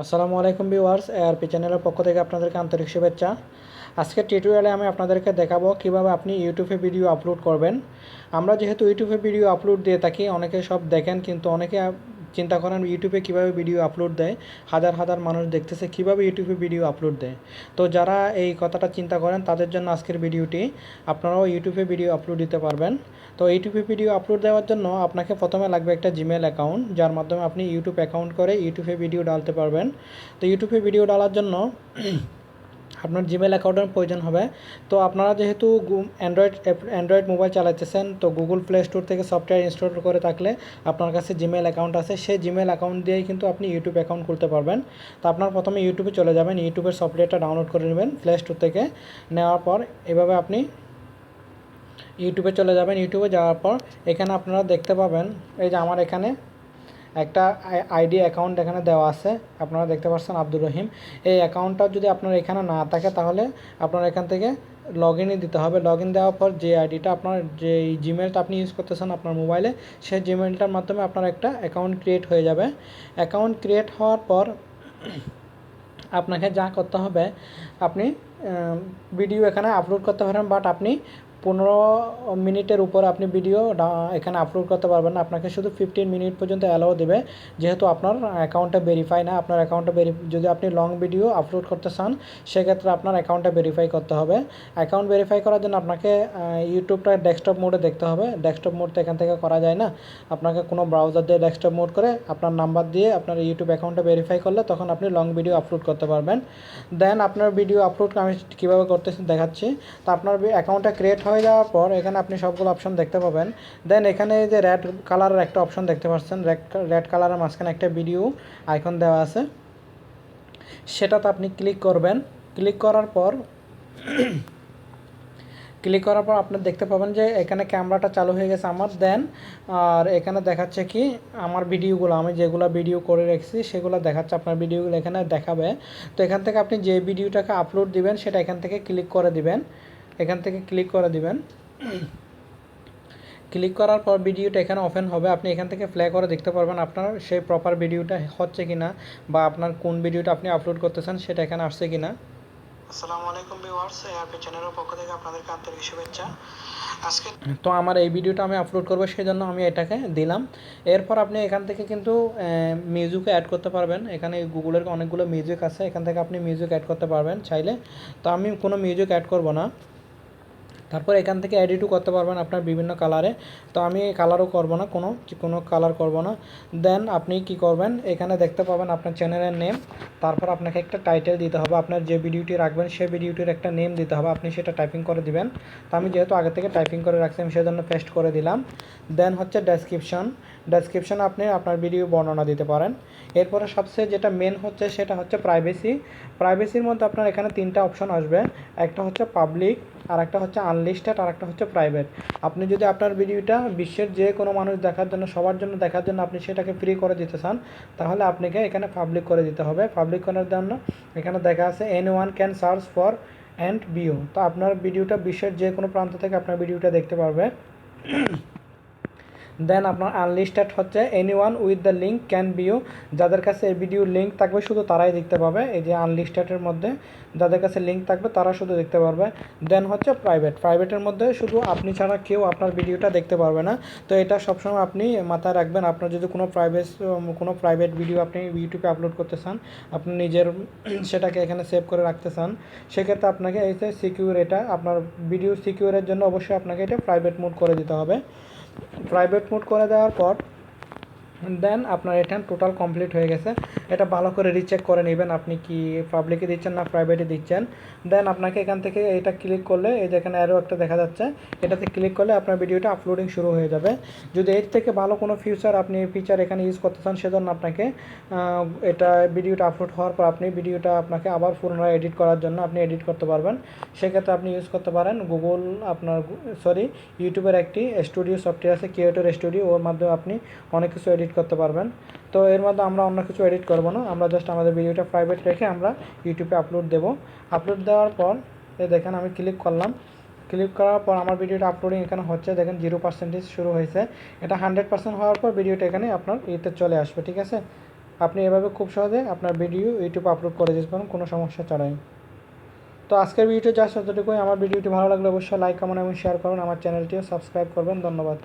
আসসালামু আলাইকুম viewers ARP চ্যানেলের পক্ষ থেকে আপনাদেরকে আন্তরিক শুভেচ্ছা। আজকে টিউটোরিয়ালে আমি আপনাদেরকে দেখাবো কীভাবে আপনি ইউটিউবে ভিডিও আপলোড করবেন। আমরা যেহেতু ইউটিউবে ভিডিও আপলোড দিয়ে থাকি, অনেকে সব দেখেন, কিন্তু অনেকে চিন্তা করেন ইউটিউবে কীভাবে ভিডিও আপলোড দেয়, হাজার হাজার মানুষ দেখতেছে কীভাবে ইউটিউবে ভিডিও আপলোড দেয়। তো যারা এই কথাটা চিন্তা করেন, তাদের জন্য আজকের ভিডিওটি আপনারাও ইউটিউবে ভিডিও আপলোড দিতে পারবেন। তো ইউটিউবে ভিডিও আপলোড দেওয়ার জন্য আপনাকে প্রথমে লাগবে একটা জিমেল অ্যাকাউন্ট যার মাধ্যমে আপনি ইউটিউব অ্যাকাউন্ট করে ইউটিউবে ভিডিও ডালতে পারবেন। তো ইউটিউবে ভিডিও ডালার জন্য আপনার জিমেল অ্যাকাউন্টের প্রয়োজন হবে। তো আপনারা যেহেতু অ্যান্ড্রয়েড অ্যান্ড্রয়েড মোবাইল চালাতেছেন তো গুগল প্লে স্টোর থেকে সফটওয়্যার ইনস্টল করে থাকলে আপনার কাছে জিমেল অ্যাকাউন্ট আছে। সেই জিমেল অ্যাকাউন্ট দিয়েই কিন্তু আপনি ইউটিউব অ্যাকাউন্ট খুলতে পারবেন। তো আপনার প্রথমে ইউটিউবে চলে যাবেন ইউটিউবের সফটওয়্যারটা ডাউনলোড করে নেবেন প্লে স্টোর থেকে। নেওয়ার পর এভাবে আপনি ইউটিউবে চলে যাবেন। ইউটিউবে যাওয়ার পর এখানে আপনারা দেখতে পাবেন, এই যে আমার এখানে একটা আইডি অ্যাকাউন্ট এখানে দেওয়া আছে। আপনারা দেখতে পাচ্ছেন আব্দুর রহিম। এই অ্যাকাউন্টটা যদি আপনার এখানে না থাকে, তাহলে আপনার এখান থেকে লগ ইনই দিতে হবে। লগ ইন দেওয়ার পর যে আইডিটা আপনার, যে জিমেলটা আপনি ইউজ করতেছেন আপনার মোবাইলে সেই জিমেলটার মাধ্যমে আপনার একটা অ্যাকাউন্ট ক্রিয়েট হয়ে যাবে। অ্যাকাউন্ট ক্রিয়েট হওয়ার পর আপনাকে যা করতে হবে, আপনি ভিডিও এখানে আপলোড করতে পারেন বাট আপনি পনেরো মিনিটের উপর আপনি ভিডিও এখানে আপলোড করতে পারবেন না। আপনাকে শুধু ফিফটিন মিনিট পর্যন্ত অ্যালাও দেবে। যেহেতু আপনার অ্যাকাউন্টটা ভেরিফাই না, আপনার অ্যাকাউন্টটা ভেরি যদি আপনি লং ভিডিও আপলোড করতে চান, সেক্ষেত্রে আপনার অ্যাকাউন্টটা ভেরিফাই করতে হবে। অ্যাকাউন্ট ভেরিফাই করার জন্য আপনাকে ইউটিউবটা ডেস্কটপ মোডে দেখতে হবে। ডেস্কটপ মোড তো এখান থেকে করা যায় না। আপনাকে কোনো ব্রাউজার দিয়ে ডেস্কটপ মোড করে আপনার নাম্বার দিয়ে আপনার ইউটিউব অ্যাকাউন্টটা ভেরিফাই করলে তখন আপনি লং ভিডিও আপলোড করতে পারবেন। দেন আপনার ভিডিও আপলোড আমি কীভাবে করতে দেখাচ্ছি। তো আপনার অ্যাকাউন্টটা ক্রিয়েট হয়ে যাওয়ার পর এখানে আপনি সবগুলো অপশন দেখতে পাবেন। দেন এখানে যে রেড কালারের একটা অপশন দেখতে পাচ্ছেন রেড কালারের মাঝখানে একটা ভিডিও আইকন দেওয়া আছে। সেটাতে আপনি ক্লিক করবেন। ক্লিক করার পর ক্লিক করার পর আপনি দেখতে পাবেন যে এখানে ক্যামেরাটা চালু হয়ে গেছে আমার। দেন আর এখানে দেখাচ্ছে কি, আমার ভিডিওগুলো আমি যেগুলো ভিডিও করে রেখেছি, সেগুলো দেখাচ্ছে আপনার ভিডিওগুলো এখানে দেখাবে। তো এখান থেকে আপনি যে ভিডিওটাকে আপলোড দিবেন, সেটা এখান থেকে ক্লিক করে দিবেন। এখান থেকে ক্লিক করে দিবেন। ক্লিক করার পর ভিডিওটা এখানে ওপেন হবে। আপনি এখান থেকে প্লে করে দেখতে পারবেন আপনার সেই প্রপার ভিডিওটা হচ্ছে কি না বা আপনার কোন ভিডিওটা আপনি আপলোড করতেছেন সেটা এখানে আসছে কি না আসসালামু আলাইকুম ভিউয়ার্স এআরপি চ্যানেলের পক্ষ থেকে আপনাদেরকে আন্তরিক শুভেচ্ছা। আজকে তো আমার এই ভিডিওটা আমি আপলোড করব সেই জন্য আমি এটাকে দিলাম। এরপর আপনি এখান থেকে কিন্তু মিউজিকও অ্যাড করতে পারবেন। এখানে গুগলের অনেকগুলো মিউজিক আছে এখান থেকে আপনি মিউজিক অ্যাড করতে পারবেন চাইলে। তো আমি কোনো মিউজিক অ্যাড করব না। তারপর এখান থেকে এডিটও করতে পারবেন আপনার বিভিন্ন কালারে তো আমি কালারও করব না, কোনো কোনো কালার করব না। দেন আপনি কি করবেন, এখানে দেখতে পাবেন আপনার চ্যানেলের নেম তারপর আপনাকে একটা টাইটেল দিতে হবে, আপনার যে ভিডিওটি রাখবেন সেই ভিডিওটির একটা নেম দিতে হবে, আপনি সেটা টাইপিং করে দিবেন। তো আমি যেহেতু আগে থেকে টাইপিং করে রাখছি, আমি সেজন্য পেস্ট করে দিলাম। দেন হচ্ছে ডেসক্রিপশন ডেসক্রিপশন আপনি আপনার ভিডিও বর্ণনা দিতে পারেন। এরপরে সবচেয়ে যেটা মেন হচ্ছে, সেটা হচ্ছে প্রাইভেসি প্রাইভেসির মধ্যে আপনার এখানে তিনটা অপশন আসবে। একটা হচ্ছে পাবলিক আর একটা হচ্ছে আনলিস্টেড আর একটা হচ্ছে প্রাইভেট আপনি যদি আপনার ভিডিওটা বিশ্বের যে কোনো মানুষ দেখার জন্য, সবার জন্য দেখার জন্য আপনি সেটাকে ফ্রি করে দিতে চান, তাহলে আপনাকে এখানে পাবলিক করে দিতে হবে। পাবলিক করার জন্য এখানে দেখা আছে anyone can search for and view তো আপনার ভিডিওটা বিশ্বের যে কোনো প্রান্ত থেকে আপনার ভিডিওটা দেখতে পারবে। দেন আপনার আনলিস্টেড হচ্ছে anyone with the link can view যাদের কাছে এই ভিডিওর লিঙ্ক থাকবে, শুধু তারাই দেখতে পাবে। এই যে আনলিস্টেডের মধ্যে যাদের কাছে লিঙ্ক থাকবে, তারা শুধু দেখতে পারবে। দেন হচ্ছে প্রাইভেট প্রাইভেটের মধ্যে শুধু আপনি ছাড়া কেউ আপনার ভিডিওটা দেখতে পারবে না। তো এটা সবসময় আপনি মাথায় রাখবেন। আপনার যদি কোনো প্রাইভেট কোনো প্রাইভেট ভিডিও আপনি ইউটিউবে আপলোড করতে চান, আপনি নিজের সেটাকে এখানে সেভ করে রাখতে চান, সেক্ষেত্রে আপনাকে এই যে সিকিউর এটা, আপনার ভিডিও সিকিউরের জন্য অবশ্যই আপনাকে এটা প্রাইভেট মোড করে দিতে হবে। প্রাইভেট মোড করে দেওয়ার পর দেন আপনার এটা টোটাল কমপ্লিট হয়ে গেছে। এটা ভালো করে রিচেক করে নেবেন আপনি কি পাবলিকে দিচ্ছেন না প্রাইভেটে দিচ্ছেন। দেন আপনাকে এখান থেকে এটা ক্লিক করলে, এই যে এখানে আরও একটা দেখা যাচ্ছে, এটাতে ক্লিক করলে আপনার ভিডিওটা আপলোডিং শুরু হয়ে যাবে। যদি এর থেকে ভালো কোনো ফিউচার আপনি ফিচার এখানে ইউজ করতে চান, সেজন্য আপনাকে এটা ভিডিওটা আপলোড হওয়ার পর আপনি ভিডিওটা আপনাকে আবার পুনরায় এডিট করার জন্য আপনি এডিট করতে পারবেন। সেক্ষেত্রে আপনি ইউজ করতে পারেন গুগল আপনার সরি ইউটিউবের একটি স্টুডিও সফটওয়্যার আছে ক্রিয়েটর স্টুডিও ওর মাধ্যমে আপনি অনেক কিছু এডিট করতে পারবেন। তো এর মধ্যে আমরা অন্য কিছু এডিট করব না। আমরা জাস্ট আমাদের ভিডিওটা প্রাইভেট রেখে আমরা ইউটিউবে আপলোড দেব। আপলোড দেওয়ার পর এই দেখেন আমি ক্লিক করলাম। ক্লিক করার পর আমার ভিডিওটা আপলোডিং এখানে হচ্ছে। দেখেন জিরো পার্সেন্টেজ শুরু হয়েছে। এটা হান্ড্রেড পার্সেন্ট হওয়ার পর ভিডিওটা এখানে আপনার ইতে চলে আসবে, ঠিক আছে? আপনি এভাবে খুব সহজে আপনার ভিডিও ইউটিউবে আপলোড করে দিতে পারেন, কোনো সমস্যা ছাড়াই। তো আজকের ভিডিওটি যা ততটুকুই আমার ভিডিওটি ভালো লাগলে অবশ্যই লাইক কমেন্ট এবং শেয়ার করুন। আমার চ্যানেলটিও সাবস্ক্রাইব করবেন। ধন্যবাদ।